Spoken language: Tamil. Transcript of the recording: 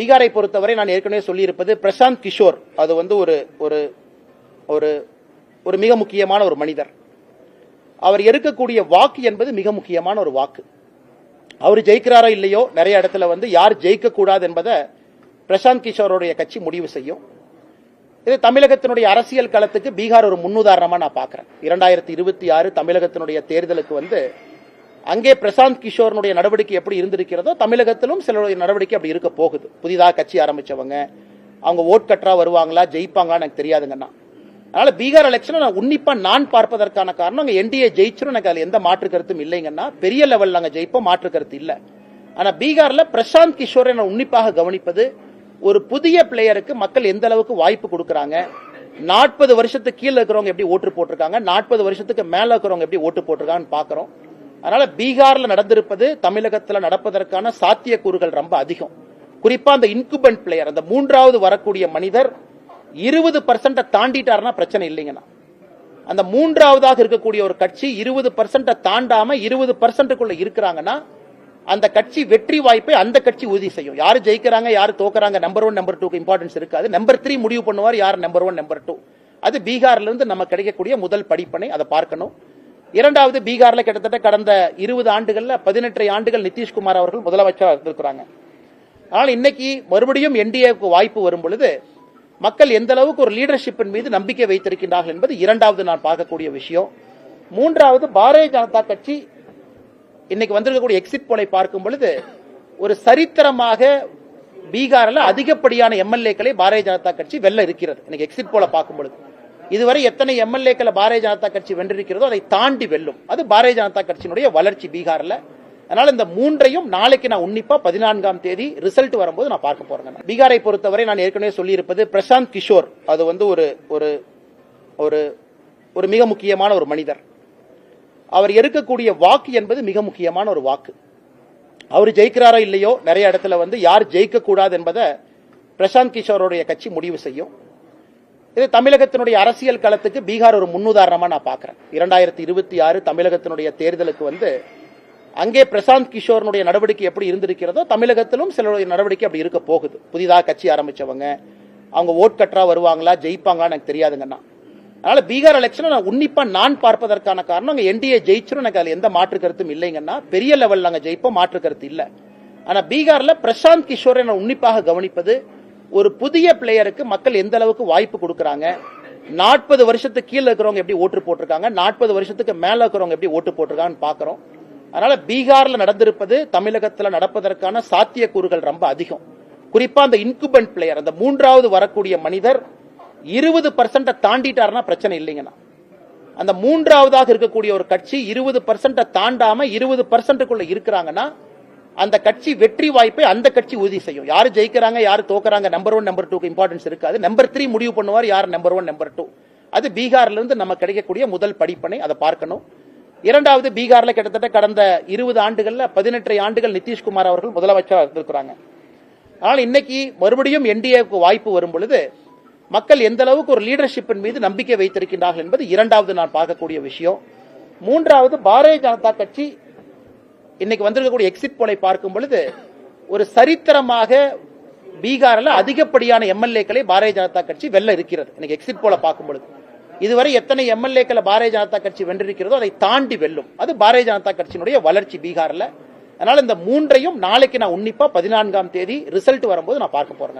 பீகாரை பொறுத்தவரை நான் ஏற்கனவே சொல்லியிருப்பது பிரசாந்த் கிஷோர். அது வந்து ஒரு ஒரு ஒரு ஒரு மிக முக்கியமான ஒரு மனிதர். அவர் இருக்கக்கூடிய வாக்கு என்பது மிக முக்கியமான ஒரு வாக்கு. அவர் ஜெயிக்கிறாரோ இல்லையோ நிறைய இடத்துல வந்து யார் ஜெயிக்கக்கூடாது என்பதை பிரசாந்த் கிஷோருடைய கட்சி முடிவு செய்யும். இது தமிழகத்தினுடைய அரசியல் களத்துக்கு பீகார் ஒரு முன்னுதாரணமாக நான் பார்க்குறேன். இரண்டாயிரத்தி இருபத்தி ஆறு தமிழகத்தினுடைய தேர்தலுக்கு வந்து அங்கே பிரசாந்த் கிஷோரனுடைய நடவடிக்கை எப்படி இருந்திருக்கிறதோ தமிழகத்திலும் சிலருடைய நடவடிக்கை அப்படி இருக்க போகுது. புதிதாக கட்சி ஆரம்பிச்சவங்க அவங்க ஓட் கட்டரா வருவாங்களா ஜெயிப்பாங்களான்னு எனக்கு தெரியாதுங்கண்ணா. அதனால பீகார் எலெக்ஷனை நான் உன்னிப்பா நான் பார்ப்பதற்கான காரணம் அங்கே என்டிஏ ஜெயிச்சிடும் எனக்கு அதில் எந்த மாற்று கருத்தும் இல்லைங்கன்னா பெரிய லெவலில் நாங்கள் ஜெயிப்போம் மாற்று கருத்து இல்லை. ஆனால் பீகாரில் பிரசாந்த் கிஷோரை நான் உன்னிப்பாக கவனிப்பது ஒரு புதிய பிளேயருக்கு மக்கள் எந்த அளவுக்கு வாய்ப்பு கொடுக்குறாங்க நாற்பது வருஷத்துக்கு கீழே இருக்கிறவங்க எப்படி ஓட்டு போட்டிருக்காங்க நாற்பது வருஷத்துக்கு மேலே இருக்கிறவங்க எப்படி ஓட்டு போட்டிருக்காங்கன்னு பார்க்குறோம் அதனால பீகார்ல நடந்திருப்பது தமிழகத்துல நடப்பதற்கான சாத்தியக்கூறுகள் ரொம்ப அதிகம். குறிப்பா அந்த இன்குபென்ட் பிளேயர் அந்த மூன்றாவது வரக்கூடிய மனிதர் இருபது பர்சன்ட தாண்டிட்டாருன்னா பிரச்சனை இல்லைங்கண்ணா. அந்த மூன்றாவதாக இருக்கக்கூடிய ஒரு கட்சி இருபது பர்சன்ட தாண்டாம இருபது பர்சன்ட்டுக்குள்ள இருக்கிறாங்கன்னா அந்த கட்சி வெற்றி வாய்ப்பை அந்த கட்சி உறுதி செய்யும். யாரு ஜெயிக்கிறாங்க யாரு தோக்குறாங்க நம்பர் ஒன் நம்பர் டூக்கு இம்பார்ட்டன்ஸ் இருக்காது. நம்பர் த்ரீ முடிவு பண்ணுவார் யார் நம்பர் ஒன் நம்பர் டூ அது பீகார்ல இருந்து நம்ம கிடைக்கக்கூடிய முதல் படிப்பனை அதை பார்க்கணும். இரண்டாவது பீகாரில் கிட்டத்தட்ட கடந்த இருபது ஆண்டுகளில் பதினெட்டரை ஆண்டுகள் நிதிஷ்குமார் அவர்கள் முதலமைச்சராக இருந்திருக்கிறாங்க. ஆனால் இன்னைக்கு மறுபடியும் என்டிஏவுக்கு வாய்ப்பு வரும் பொழுது மக்கள் எந்த அளவுக்கு ஒரு லீடர்ஷிப்பின் மீது நம்பிக்கை வைத்திருக்கின்றார்கள் என்பது இரண்டாவது நான் பார்க்கக்கூடிய விஷயம். மூன்றாவது பாரதிய ஜனதா கட்சி இன்னைக்கு வந்திருக்கக்கூடிய எக்ஸிட் போலை பார்க்கும் பொழுது ஒரு சரித்திரமாக பீகாரில் அதிகப்படியான எம்எல்ஏக்களை பாரதிய ஜனதா கட்சி வெல்ல இருக்கிறது. இன்னைக்கு எக்ஸிட் போல பார்க்கும் பொழுது. இதுவரை எத்தனை எம்எல்ஏக்களை பாரதிய ஜனதா கட்சி வென்றிருக்கிறதோ அதை தாண்டி வெல்லும். அது பாரதிய ஜனதா கட்சியினுடைய வளர்ச்சி பீகார்ல. அதனால இந்த மூன்றையும் நாளைக்கு நான் உன்னிப்பா பதினான்காம் தேதி ரிசல்ட் வரும்போது நான் பார்க்க போறேன் பீகாரை பொறுத்தவரை நான் ஏற்கனவே சொல்லியிருப்பது பிரசாந்த் கிஷோர். அது வந்து ஒரு ஒரு ஒரு ஒரு மிக முக்கியமான ஒரு மனிதர். அவர் இருக்கக்கூடிய வாக்கு என்பது மிக முக்கியமான ஒரு வாக்கு. அவர் ஜெயிக்கிறாரோ இல்லையோ நிறைய இடத்துல வந்து யார் ஜெயிக்க கூடாது என்பதை பிரசாந்த் கிஷோருடைய கட்சி முடிவு செய்யும். இது தமிழகத்தினுடைய அரசியல் களத்துக்கு பீகார் ஒரு முன்னுதாரணமா நான் பாக்குறேன் இரண்டாயிரத்தி இருபத்தி ஆறு தமிழகத்தினுடைய தேர்தலுக்கு வந்து அங்கே பிரசாந்த் கிஷோரனுடைய நடவடிக்கை எப்படி இருந்திருக்கிறதோ தமிழகத்திலும் சிலருடைய நடவடிக்கை அப்படி இருக்க போகுது. புதிதாக கட்சி ஆரம்பிச்சவங்க அவங்க ஓட் கட்டரா வருவாங்களா ஜெயிப்பாங்களான்னு எனக்கு தெரியாதுங்கண்ணா அதனால பீகார் எலெக்ஷனை நான் உன்னிப்பா நான் பார்ப்பதற்கான காரணம் அங்கே என்டிஏ ஜெயிச்சிடும் எனக்கு அதில் எந்த மாற்று கருத்தும் இல்லைங்கன்னா பெரிய லெவல் நாங்கள் ஜெயிப்போம் மாற்று கருத்து இல்லை. ஆனால் பீகாரில் பிரசாந்த் கிஷோரை நான் உன்னிப்பாக கவனிப்பது ஒரு புதிய பிளேயருக்கு மக்கள் எந்த அளவுக்கு வாய்ப்பு கொடுக்கறாங்க? நாற்பது வருஷத்துக்கு கீழே இருக்கிறவங்க எப்படி ஓட்டு போட்டிருக்காங்க? நாற்பது வருஷத்துக்கு மேல இருக்கிறவங்க எப்படி ஓட்டு போட்டிருக்காங்கன்னு பாக்குறோம் அதனால பீகார்ல நடந்திருப்பது தமிழகத்துல நடப்பதற்கான சாத்தியக்கூறுகள் ரொம்ப அதிகம். குறிப்பா அந்த இன்குபென்ட் பிளேயர் அந்த மூன்றாவது வரக்கூடிய மனிதர் இருபது பர்சன்ட தாண்டிட்டாருன்னா பிரச்சனை இல்லைங்கண்ணா. அந்த மூன்றாவதாக இருக்கக்கூடிய ஒரு கட்சி இருபது பர்சன்ட தாண்டாம இருபது பர்சன்ட்டுக்குள்ள இருக்கிறாங்கன்னா அந்த கட்சி வெற்றி வாய்ப்பை அந்த கட்சி உறுதி செய்யும். யார் ஜெயிக்கிறாங்க யார் தோக்குறாங்க நம்பர் ஒன் நம்பர் டூக்கு இம்பார்ட்டன்ஸ் இருக்காது. நம்பர் த்ரீ முடிவு பண்ணுவார் யார் நம்பர் ஒன் நம்பர் டூ அது பீகார்லேருந்து நம்ம கிடைக்கக்கூடிய முதல் படிப்பனை அதை பார்க்கணும். இரண்டாவது பீகாரில் கிட்டத்தட்ட கடந்த இருபது ஆண்டுகளில் பதினெட்டரை ஆண்டுகள் நிதிஷ்குமார் அவர்கள் முதலமைச்சராக இருந்திருக்கிறாங்க. ஆனால் இன்னைக்கு மறுபடியும் என்டிஏக்கு வாய்ப்பு வரும் பொழுது மக்கள் எந்த அளவுக்கு ஒரு லீடர்ஷிப்பின் மீது நம்பிக்கை வைத்திருக்கின்றார்கள் என்பது இரண்டாவது நான் பார்க்கக்கூடிய விஷயம். மூன்றாவது பாரதிய ஜனதா கட்சி இன்னைக்கு வந்திருக்கக்கூடிய எக்ஸிட் போலை பார்க்கும் பொழுது ஒரு சரித்திரமாக பீகாரில் அதிகப்படியான எம்எல்ஏக்களை பாரதிய ஜனதா கட்சி வெல்ல இருக்கிறது. இன்னைக்கு எக்ஸிட் போல பார்க்கும் பொழுது. இதுவரை எத்தனை எம்எல்ஏக்களை பாரதிய ஜனதா கட்சி வென்றிருக்கிறதோ அதை தாண்டி வெல்லும். அது பாரதிய ஜனதா கட்சியினுடைய வளர்ச்சி பீகாரில். அதனால இந்த மூன்றையும் நாளைக்கு நான் உன்னிப்பா பதினான்காம் தேதி ரிசல்ட் வரும்போது நான் பார்க்க போறேன்.